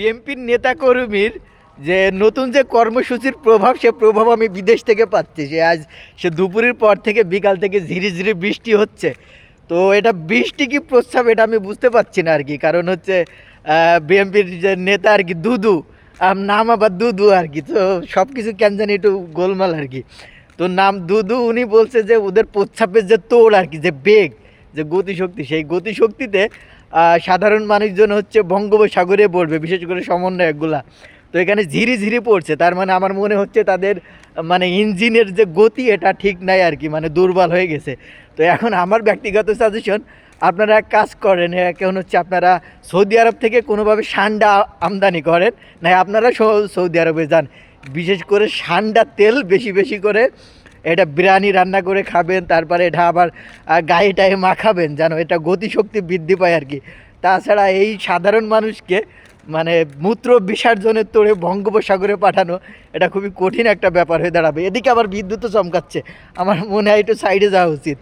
বিএনপির নেতাকর্মীর যে নতুন যে কর্মসূচির প্রভাব, সে প্রভাব আমি বিদেশ থেকে পাচ্ছি। সে আজ, সে দুপুরের পর থেকে বিকাল থেকে ঝিরি ঝিরি বৃষ্টি হচ্ছে। তো এটা বৃষ্টি কি প্রস্তাব এটা আমি বুঝতে পারছি না আর কি। কারণ হচ্ছে বিএনপির যে নেতা আর কি, দুদু নাম আবার দুদু আর কি। তো সব কিছু কেন জানি একটু গোলমাল আর কি। তো নাম দুদু, উনি বলছে যে ওদের প্রস্তাবের যে তোড় আর কি, যে বেগ, যে গতিশক্তি, সেই গতিশক্তিতে সাধারণ মানুষজন হচ্ছে বঙ্গোপসাগরে পড়বে, বিশেষ করে সমন্বয়কগুলা। তো এখানে ঝিরি ঝিরি পড়ছে, তার মানে আমার মনে হচ্ছে তাদের মানে ইঞ্জিনের যে গতি, এটা ঠিক নাই আর কি মানে দুর্বল হয়ে গেছে। তো এখন আমার ব্যক্তিগত সাজেশন আপনারা এক কাজ করেন কেমন হচ্ছে আপনারা সৌদি আরব থেকে কোনোভাবে সান্ডা আমদানি করেন, না আপনারা সৌদি আরবে যান। বিশেষ করে সান্ডা তেল বেশি বেশি করে এটা বিরিয়ানি রান্না করে খাবেন, তারপরে এটা আবার গায়ে টায়ে মাখাবেন যেন এটা গতিশক্তি বৃদ্ধি পায় আর কি। তাছাড়া এই সাধারণ মানুষকে মানে মূত্র বিসর্জনের তোড়ে বঙ্গোপসাগরে পাঠানো, এটা খুবই কঠিন একটা ব্যাপার হয়ে দাঁড়াবে। এদিকে আবার বিদ্যুৎও চমকাচ্ছে। আমার মনে হয় একটু সাইডে যাওয়া উচিত।